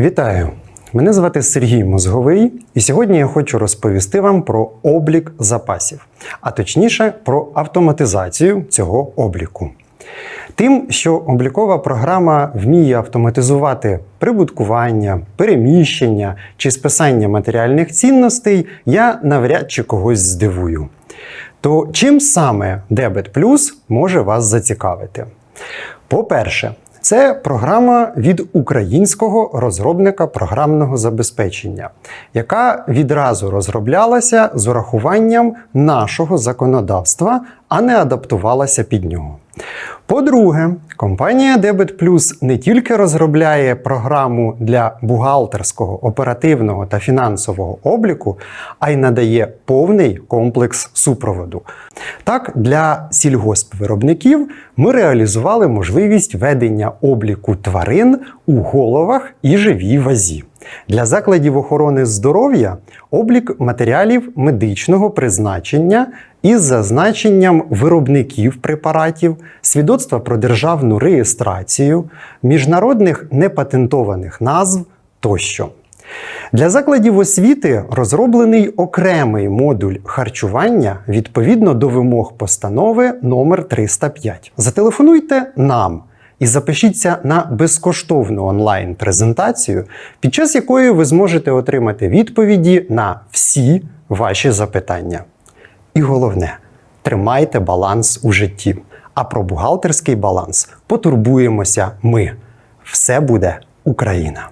Вітаю! Мене звати Сергій Мозговий, і сьогодні я хочу розповісти вам про облік запасів, а точніше про автоматизацію цього обліку. Тим, що облікова програма вміє автоматизувати прибуткування, переміщення чи списання матеріальних цінностей, я навряд чи когось здивую. То чим саме Debit Plus може вас зацікавити? По-перше, це програма від українського розробника програмного забезпечення, яка відразу розроблялася з урахуванням нашого законодавства, а не адаптувалася під нього. По-друге, компанія Debit Plus не тільки розробляє програму для бухгалтерського, оперативного та фінансового обліку, а й надає повний комплекс супроводу. Так, для сільгоспвиробників ми реалізували можливість ведення обліку тварин у головах і живій вазі. Для закладів охорони здоров'я облік матеріалів медичного призначення із зазначенням виробників препаратів, свідоцтва про державну реєстрацію, міжнародних непатентованих назв тощо. Для закладів освіти розроблений окремий модуль харчування відповідно до вимог постанови номер 305. Зателефонуйте нам і запишіться на безкоштовну онлайн-презентацію, під час якої ви зможете отримати відповіді на всі ваші запитання. І головне, тримайте баланс у житті. А про бухгалтерський баланс потурбуємося ми. Все буде Україна!